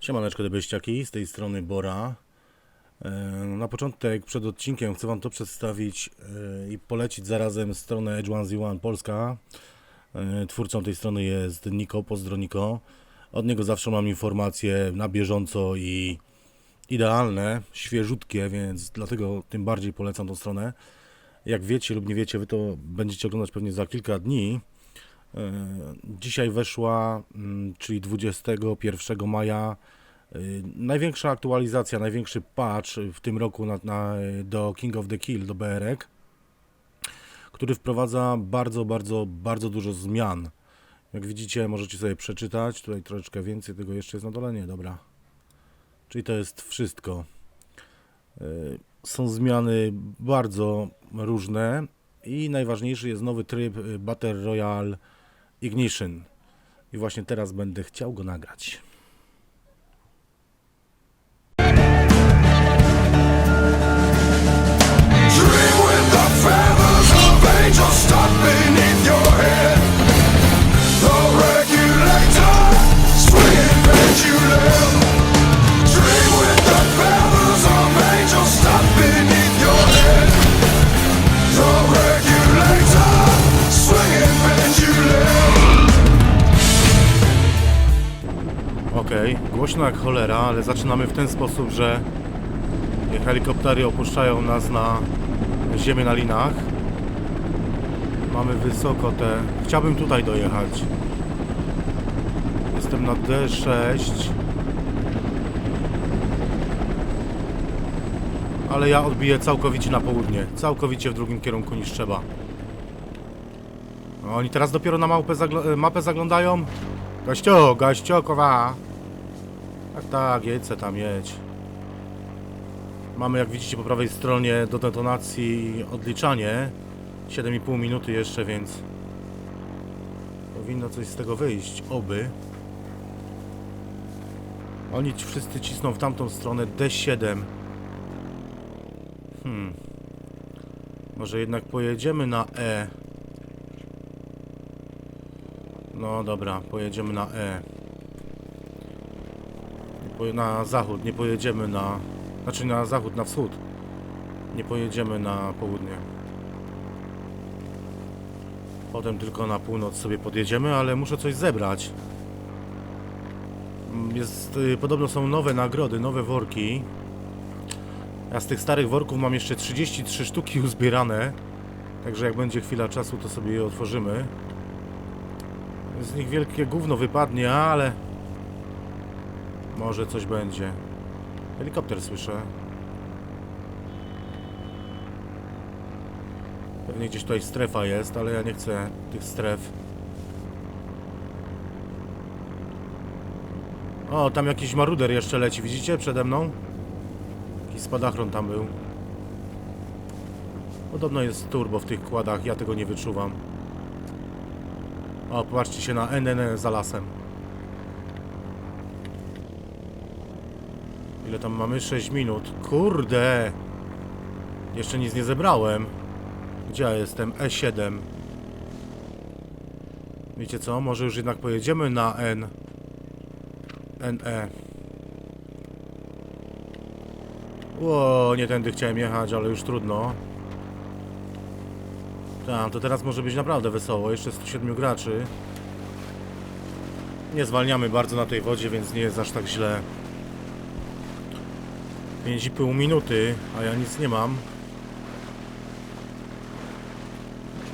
Siemaneczko debeściaki, z tej strony Bora. E, Na początek, przed odcinkiem chcę Wam to przedstawić e, i polecić zarazem stronę Edge One Z1 Polska. E, Twórcą tej strony jest Niko, pozdro Niko. Od niego zawsze mam informacje na bieżąco i idealne, świeżutkie, więc dlatego tym bardziej polecam tą stronę. Jak wiecie lub nie wiecie, Wy to będziecie oglądać pewnie za kilka dni. E, Dzisiaj weszła, mm, czyli 21 maja, y, największa aktualizacja, największy patch w tym roku na, na, do King of the Kill, do BRek, który wprowadza bardzo, bardzo, bardzo dużo zmian. Jak widzicie, możecie sobie przeczytać. Tutaj troszeczkę więcej tego jeszcze jest na dole. Nie, dobra. Czyli to jest wszystko. Y, Są zmiany bardzo różne i najważniejszy jest nowy tryb Battle Royale Ignition. I właśnie teraz będę chciał go nagrać. Dream with the feathers of angels stuck beneath your head. Okej, głośno jak cholera, ale zaczynamy w ten sposób, że helikoptery opuszczają nas na ziemię na linach. Mamy wysoko te... Chciałbym tutaj dojechać. Jestem na D6. Ale ja odbiję całkowicie na południe. Całkowicie w drugim kierunku niż trzeba. Oni teraz dopiero na mapę, zagl mapę zaglądają. Gościu, gościu, kowa. Tak, jedź se tam, jedź. Mamy, jak widzicie, po prawej stronie do detonacji odliczanie. 7,5 minuty jeszcze, więc powinno coś z tego wyjść. Oby. Oni wszyscy cisną w tamtą stronę D7. Hmm. Może jednak pojedziemy na E. No dobra, pojedziemy na E. Na zachód, nie pojedziemy na... Znaczy na zachód, na wschód. Nie pojedziemy na południe. Potem tylko na północ sobie podjedziemy, ale muszę coś zebrać. Mm, Jest, y, podobno są nowe nagrody, nowe worki. Ja z tych starych worków mam jeszcze 33 sztuki uzbierane. Także jak będzie chwila czasu, to sobie je otworzymy. Z nich wielkie gówno wypadnie, ale... Może coś będzie. Helikopter słyszę. Pewnie gdzieś tutaj strefa jest, ale ja nie chcę tych stref. O, tam jakiś maruder jeszcze leci, widzicie? Przede mną. Jakiś spadachron tam był. Podobno jest turbo w tych kładach, ja tego nie wyczuwam. O, popatrzcie się na NN za lasem. Ile tam mamy? 6 minut. Kurde! Jeszcze nic nie zebrałem. Gdzie ja jestem? E7. Wiecie co? Może już jednak pojedziemy na N. NE. Ło, nie tędy chciałem jechać, ale już trudno. Tak, to teraz może być naprawdę wesoło. Jeszcze 107 graczy. Nie zwalniamy bardzo na tej wodzie, więc nie jest aż tak źle. 5,5 minuty, a ja nic nie mam.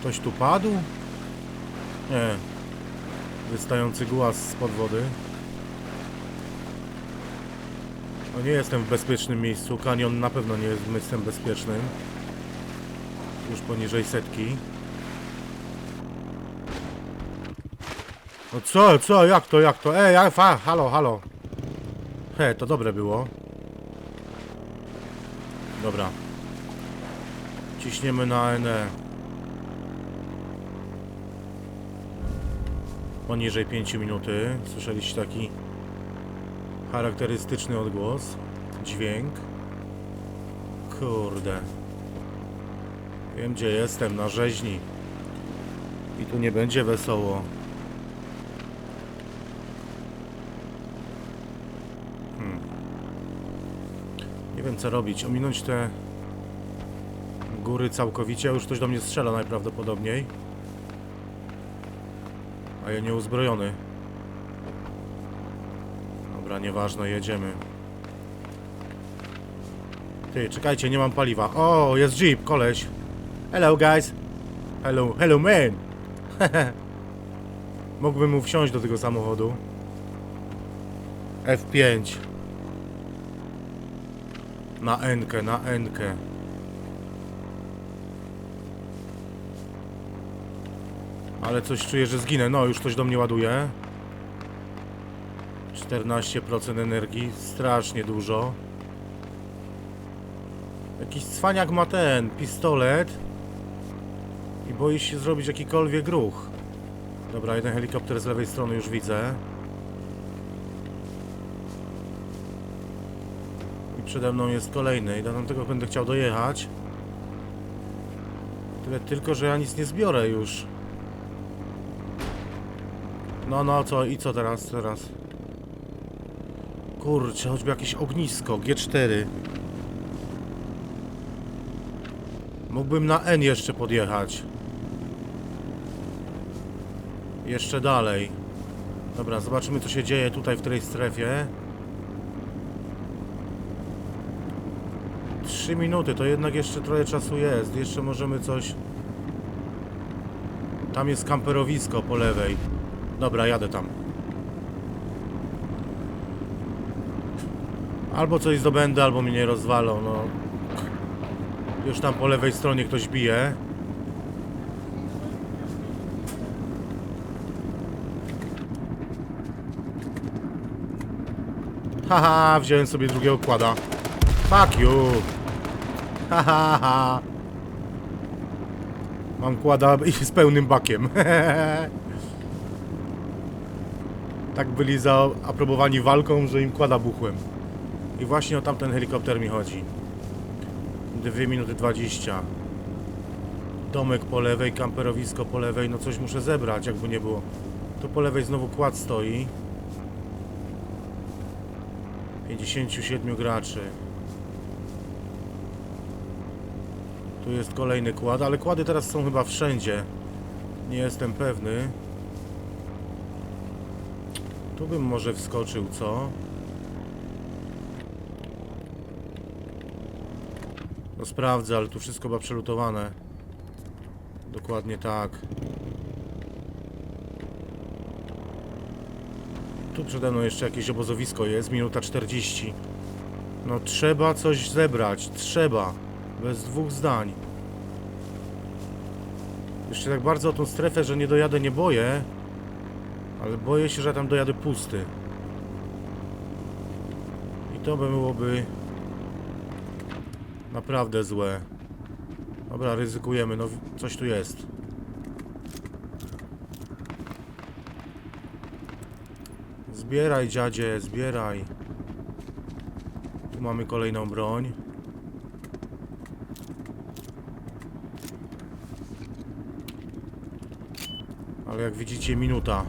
Ktoś tu padł? Nie. Wystający głaz spod wody. No nie jestem w bezpiecznym miejscu. Kanion na pewno nie jest miejscem bezpiecznym. Już poniżej setki. No co, co, jak to, jak to? Ej, fa, halo, halo. He, to dobre było. Dobra. Ciśniemy na NE. Poniżej 5 minuty. Słyszeliście taki charakterystyczny odgłos. Dźwięk. Kurde. Wiem gdzie jestem, na rzeźni. I tu nie będzie wesoło. Wiem co robić. Ominąć te góry całkowicie. Już ktoś do mnie strzela najprawdopodobniej. A ja nieuzbrojony. Dobra, nieważne, jedziemy. Ty, czekajcie, nie mam paliwa. O, jest jeep, koleś. Hello, guys. Hello, hello, man. Mógłbym mu wsiąść do tego samochodu. F5. Na N-kę, na N-kę. Ale coś czuję, że zginę. No, już coś do mnie ładuje. 14% energii, strasznie dużo. Jakiś cwaniak ma ten pistolet i boi się zrobić jakikolwiek ruch. Dobra, jeden helikopter z lewej strony już widzę. Przede mną jest kolejny i do tamtego będę chciał dojechać. Tyle tylko, że ja nic nie zbiorę już. No, no, co i co teraz, teraz? Kurczę, choćby jakieś ognisko, G4. Mógłbym na N jeszcze podjechać. Jeszcze dalej. Dobra, zobaczymy co się dzieje tutaj w tej strefie. 3 minuty, to jednak jeszcze trochę czasu jest. Jeszcze możemy coś... Tam jest kamperowisko po lewej. Dobra, jadę tam. Albo coś zdobędę, albo mnie rozwalą, no. Już tam po lewej stronie ktoś bije. Haha, wziąłem sobie drugiego kłada. Fuck you. Haha. ha. Mam kłada i z pełnym bakiem. tak byli zaaprobowani walką, że im kłada buchłem. I właśnie o tamten helikopter mi chodzi. 2 minuty 20. Domek po lewej, kamperowisko po lewej, no coś muszę zebrać, jakby nie było. Tu po lewej znowu kład stoi. 57 graczy. Tu jest kolejny kład, ale kłady teraz są chyba wszędzie. Nie jestem pewny. Tu bym może wskoczył, co? No sprawdzę, ale tu wszystko chyba przelutowane. Dokładnie tak. Tu przede mną jeszcze jakieś obozowisko jest, minuta 40. No trzeba coś zebrać, trzeba. Bez dwóch zdań. Jeszcze tak bardzo o tą strefę, że nie dojadę, nie boję. Ale boję się, że tam dojadę pusty. I to by byłoby naprawdę złe. Dobra, ryzykujemy, no coś tu jest. Zbieraj dziadzie, zbieraj. Tu mamy kolejną broń. Ale jak widzicie minuta.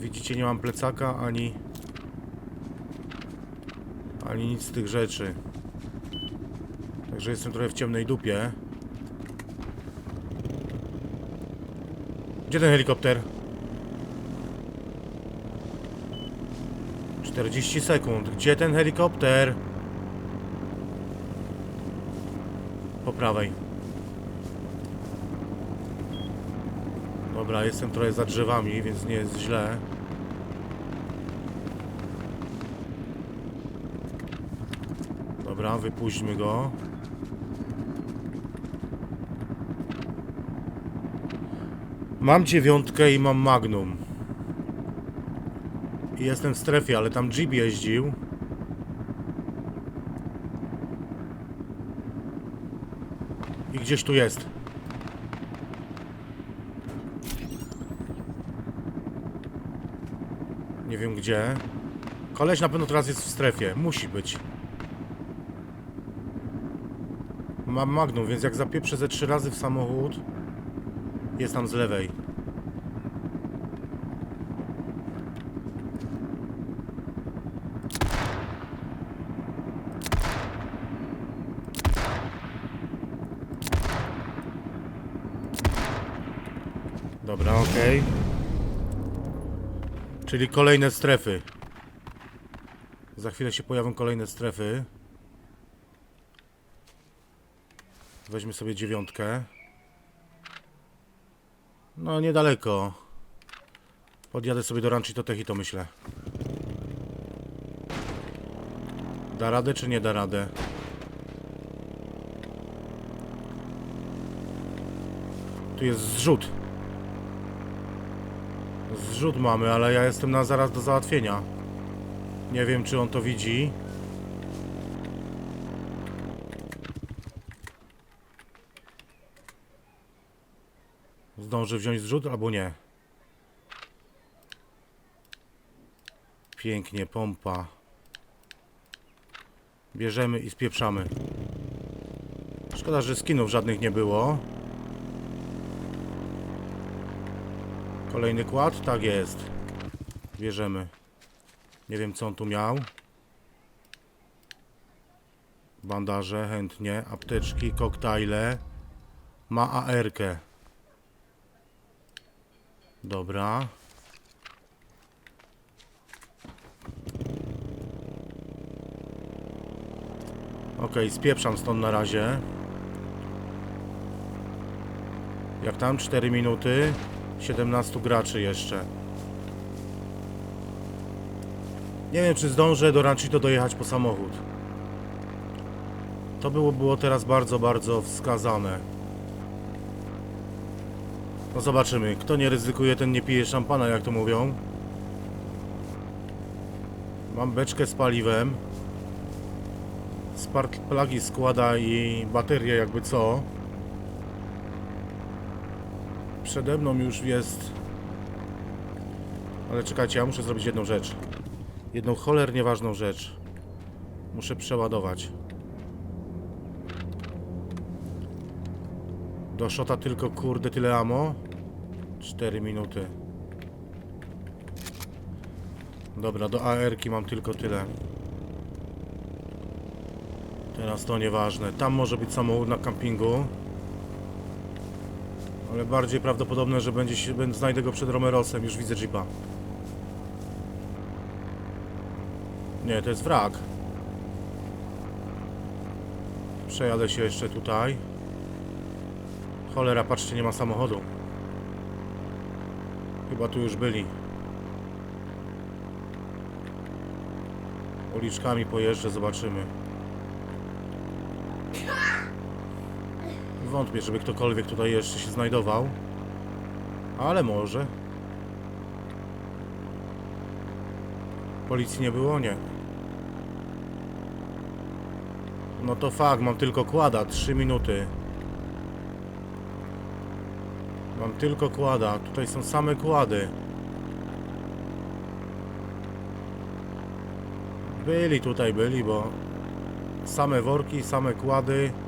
Widzicie nie mam plecaka ani ani nic z tych rzeczy. Także jestem trochę w ciemnej dupie. Gdzie ten helikopter? 40 sekund. Gdzie ten helikopter? Po prawej. Dobra, jestem trochę za drzewami, więc nie jest źle. Dobra, wypuśćmy go. Mam dziewiątkę i mam magnum. Jestem w strefie, ale tam Jeep jeździł. I gdzieś tu jest. Wiem gdzie. Koleś na pewno teraz jest w strefie. Musi być. Mam magnum, więc jak zapieprzę ze trzy razy w samochód, jest tam z lewej. Dobra, okej. Czyli kolejne strefy. Za chwilę się pojawią kolejne strefy. Weźmy sobie dziewiątkę. No, niedaleko. Podjadę sobie do Ranchito Techito, myślę. Da radę czy nie da radę? Tu jest zrzut. Zrzut mamy, ale ja jestem na zaraz do załatwienia. Nie wiem, czy on to widzi. Zdąży wziąć zrzut albo nie. Pięknie, pompa. Bierzemy i spieprzamy. Szkoda, że skinów żadnych nie było. Kolejny kład? Tak jest. Bierzemy. Nie wiem co on tu miał. Bandaże chętnie, apteczki, koktajle. Ma AR-kę. Dobra. Okej, spieprzam stąd na razie. Jak tam? 4 minuty. 17 graczy jeszcze. Nie wiem, czy zdążę do Ranchito dojechać po samochód. To było, było teraz bardzo, bardzo wskazane. No zobaczymy. Kto nie ryzykuje, ten nie pije szampana, jak to mówią. Mam beczkę z paliwem. Spark plagi składa i baterię jakby co. Przede mną już jest... Ale czekajcie, ja muszę zrobić jedną rzecz. Jedną cholernie ważną rzecz. Muszę przeładować. Do szota tylko kurde tyle amo. 4 minuty. Dobra, do AR-ki mam tylko tyle. Teraz to nieważne. Tam może być samochód na kampingu. Ale bardziej prawdopodobne, że będzie się, znajdę go przed Romerosem. Już widzę Jeepa. Nie, to jest wrak. Przejadę się jeszcze tutaj. Cholera, patrzcie, nie ma samochodu. Chyba tu już byli. Uliczkami pojeżdżę, zobaczymy. Wątpię, żeby ktokolwiek tutaj jeszcze się znajdował. Ale może. Policji nie było? Nie. No to fakt, mam tylko kłada, 3 minuty. Mam tylko kłada, tutaj są same kłady. Byli tutaj, byli, bo same worki, same kłady.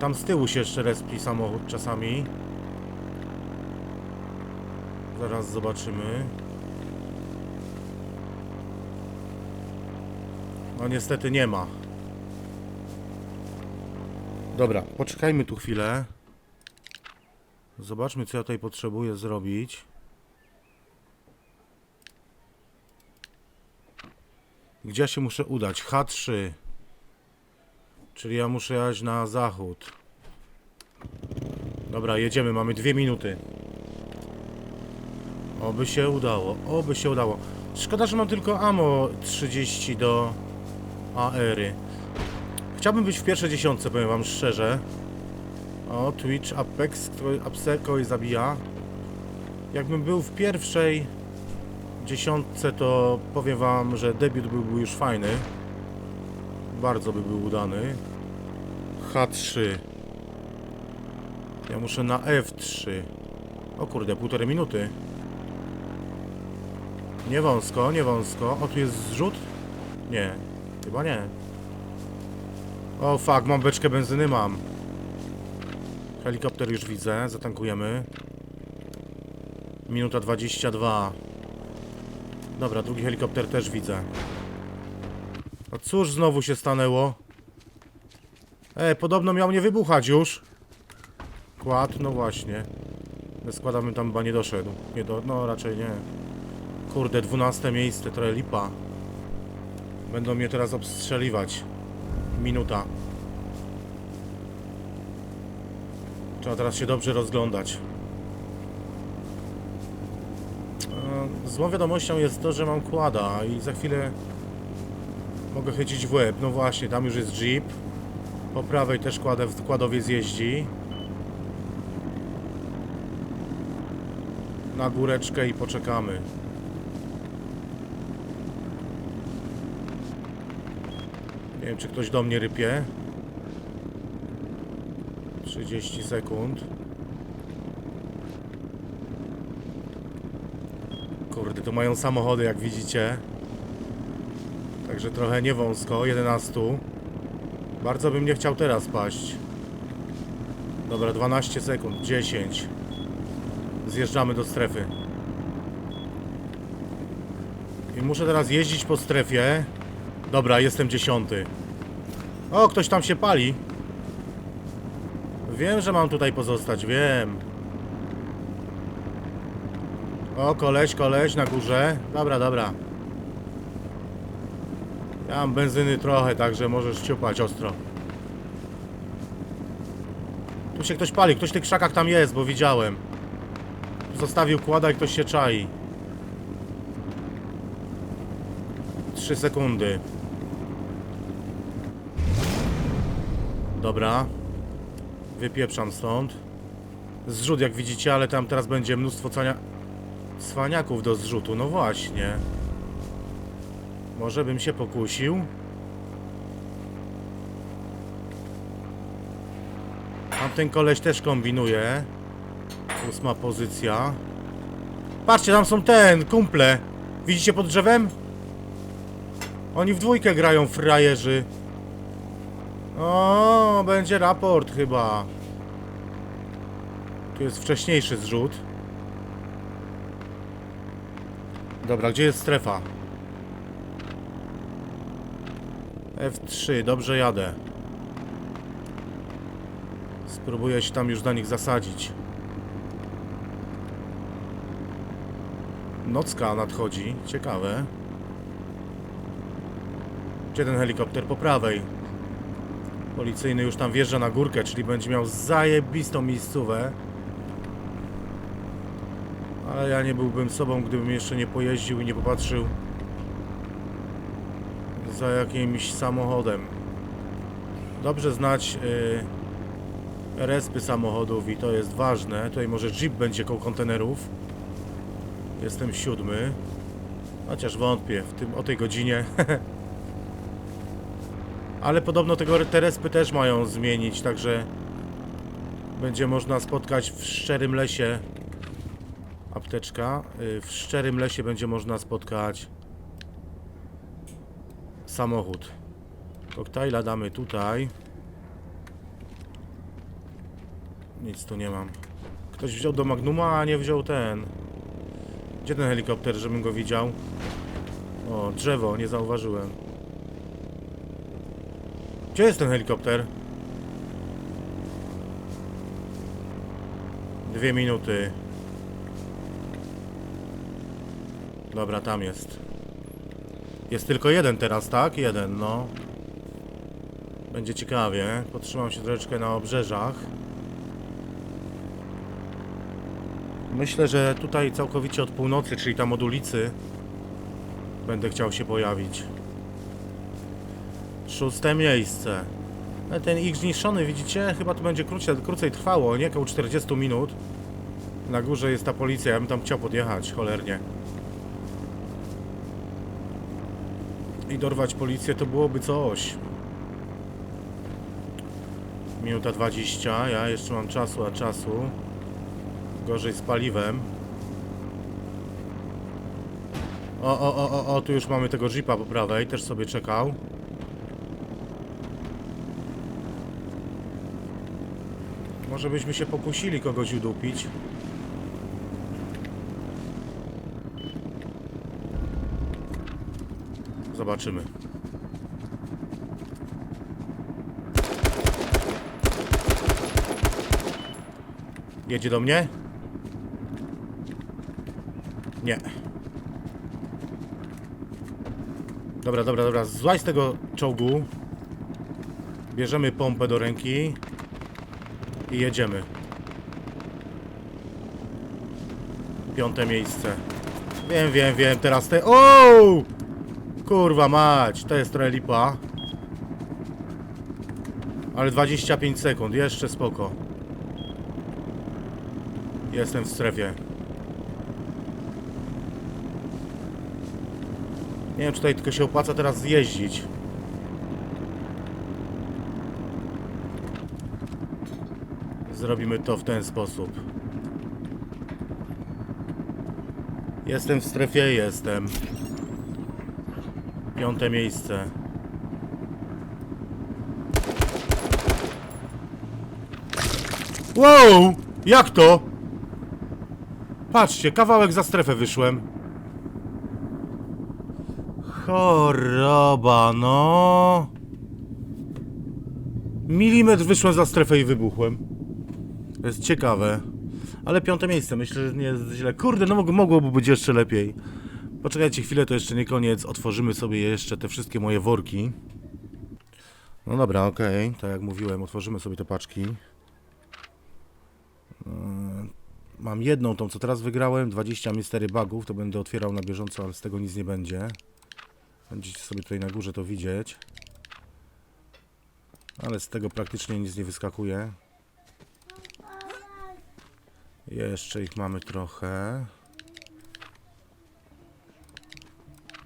Tam z tyłu się jeszcze respi samochód czasami. Zaraz zobaczymy. No niestety nie ma. Dobra, poczekajmy tu chwilę. Zobaczmy co ja tutaj potrzebuję zrobić. Gdzie ja się muszę udać? H3. Czyli ja muszę jechać na zachód. Dobra, jedziemy, mamy dwie minuty. Oby się udało, oby się udało. Szkoda, że mam tylko ammo 30 do AR-y. Chciałbym być w pierwszej dziesiątce, powiem wam szczerze. O, Twitch, Apex, który Apseko i zabija. Jakbym był w pierwszej dziesiątce, to powiem wam, że debiut byłby już fajny. Bardzo by był udany. H3. Ja muszę na F3. O kurde, półtorej minuty. Nie wąsko, nie wąsko. O, tu jest zrzut? Nie, chyba nie. O fuck, mam beczkę benzyny, mam. Helikopter już widzę, zatankujemy. Minuta 22. Dobra, drugi helikopter też widzę. No cóż znowu się stanęło? E, podobno miał nie wybuchać już. Kład, no właśnie. Bez składa bym tam chyba nie doszedł. Nie do, no raczej nie. Kurde, 12 miejsce, trochę lipa. Będą mnie teraz obstrzeliwać. Minuta. Trzeba teraz się dobrze rozglądać. E, Złą wiadomością jest to, że mam kłada i za chwilę mogę chycić w łeb. No właśnie, tam już jest jeep. Po prawej też kładę, kładowiec jeździ. Na góreczkę i poczekamy. Nie wiem, czy ktoś do mnie rypie. 30 sekund. Kurde, tu mają samochody, jak widzicie. Także trochę nie wąsko, 11. Bardzo bym nie chciał teraz paść. Dobra, 12 sekund, 10. Zjeżdżamy do strefy. I muszę teraz jeździć po strefie. Dobra, jestem dziesiąty. O, ktoś tam się pali. Wiem, że mam tutaj pozostać, wiem. O, koleś, koleś na górze. Dobra, dobra. Ja mam benzyny trochę, także możesz ciupać ostro. Tu się ktoś pali, ktoś w tych krzakach tam jest, bo widziałem. Zostawił kłada i ktoś się czai. 3 sekundy. Dobra. Wypieprzam stąd. Zrzut jak widzicie, ale tam teraz będzie mnóstwo cwania... cwaniaków do zrzutu. No właśnie. Może bym się pokusił? Tamten koleś też kombinuje. Ósma pozycja. Patrzcie, tam są ten, kumple. Widzicie pod drzewem? Oni w dwójkę grają, frajerzy. O, będzie raport chyba. Tu jest wcześniejszy zrzut. Dobra, gdzie jest strefa? F3, dobrze jadę. Spróbuję się tam już na nich zasadzić. Nocka nadchodzi, ciekawe. Gdzie ten helikopter? Po prawej. Policyjny już tam wjeżdża na górkę, czyli będzie miał zajebistą miejscówę. Ale ja nie byłbym sobą, gdybym jeszcze nie pojeździł i nie popatrzył za jakimś samochodem. Dobrze znać yy, respy samochodów i to jest ważne. Tutaj może Jeep będzie koło kontenerów. Jestem siódmy. Chociaż wątpię w tym, o tej godzinie. Ale podobno tego, te respy też mają zmienić, także będzie można spotkać w szczerym lesie apteczka. Y, W szczerym lesie będzie można spotkać samochód. Koktajla damy tutaj. Nic tu nie mam. Ktoś wziął do Magnuma, a nie wziął ten. Gdzie ten helikopter, żebym go widział? O, drzewo, nie zauważyłem. Gdzie jest ten helikopter? Dwie minuty. Dobra, tam jest. Jest tylko jeden teraz, tak? Jeden, no. Będzie ciekawie. Potrzymam się troszeczkę na obrzeżach. Myślę, że tutaj całkowicie od północy, czyli tam od ulicy, będę chciał się pojawić. Szóste miejsce. Ale ten ich zniszczony, widzicie? Chyba to będzie krócej, krócej trwało, nie? Około 40 minut. Na górze jest ta policja, ja bym tam chciał podjechać, cholernie. I dorwać policję to byłoby coś. Minuta 20, ja jeszcze mam czasu, a czasu. Gorzej z paliwem. O, o, o, o, o, tu już mamy tego jeepa po prawej, też sobie czekał. Może byśmy się pokusili kogoś udupić. Zobaczymy. Jedzie do mnie? Nie. Dobra, dobra, dobra. Złaź z tego czołgu. Bierzemy pompę do ręki. I jedziemy. Piąte miejsce. Wiem, wiem, wiem. Teraz te... O! Kurwa mać. To jest trochę lipa. Ale 25 sekund. Jeszcze spoko. Jestem w strefie. Nie wiem, czy tutaj tylko się opłaca teraz zjeździć. Zrobimy to w ten sposób. Jestem w strefie, jestem. Piąte miejsce. Wow! Jak to? Patrzcie, kawałek za strefę wyszłem. Choroba, no. Milimetr wyszłem za strefę i wybuchłem. To jest ciekawe. Ale piąte miejsce, myślę, że nie jest źle. Kurde, no mog- mogłoby być jeszcze lepiej. Poczekajcie chwilę, to jeszcze nie koniec. Otworzymy sobie jeszcze te wszystkie moje worki. No dobra, okej. Tak jak mówiłem, otworzymy sobie te paczki. Yy, Mam jedną, tą co teraz wygrałem, 20 mystery bugów, to będę otwierał na bieżąco, ale z tego nic nie będzie. Będziecie sobie tutaj na górze to widzieć. Ale z tego praktycznie nic nie wyskakuje. Jeszcze ich mamy trochę.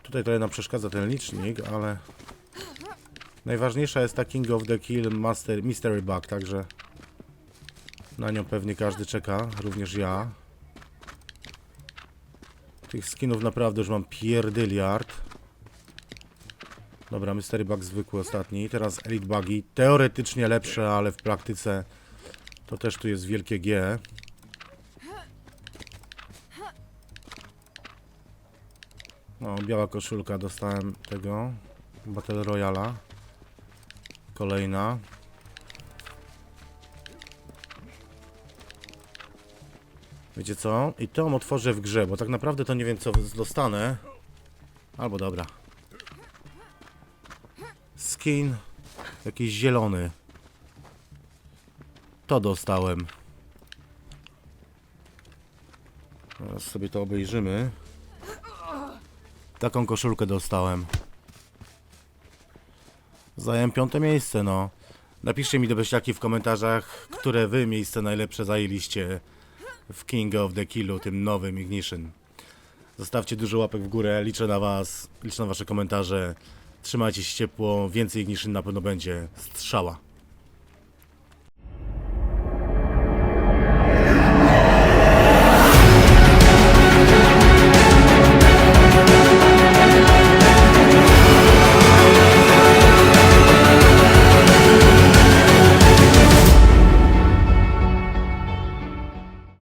Tutaj trochę nam przeszkadza ten licznik, ale najważniejsza jest ta King of the Kill Master, Mystery Bug, także na nią pewnie każdy czeka, również ja. Tych skinów naprawdę już mam pierdyliard. Dobra, Mystery Bug zwykły ostatni. Teraz Elite Bugi. Teoretycznie lepsze, ale w praktyce to też tu jest wielkie G. biała koszulka, dostałem tego. Battle Royala. Kolejna. Wiecie co? I tą otworzę w grze, bo tak naprawdę to nie wiem co dostanę. Albo dobra. Skin jakiś zielony. To dostałem. Teraz sobie to obejrzymy. Taką koszulkę dostałem. Zająłem piąte miejsce, no. Napiszcie mi do beściaki w komentarzach, które wy miejsce najlepsze zajęliście w King of the Killu, tym nowym Ignition. Zostawcie dużo łapek w górę, liczę na was, liczę na wasze komentarze. Trzymajcie się ciepło, więcej Ignition na pewno będzie. Strzała.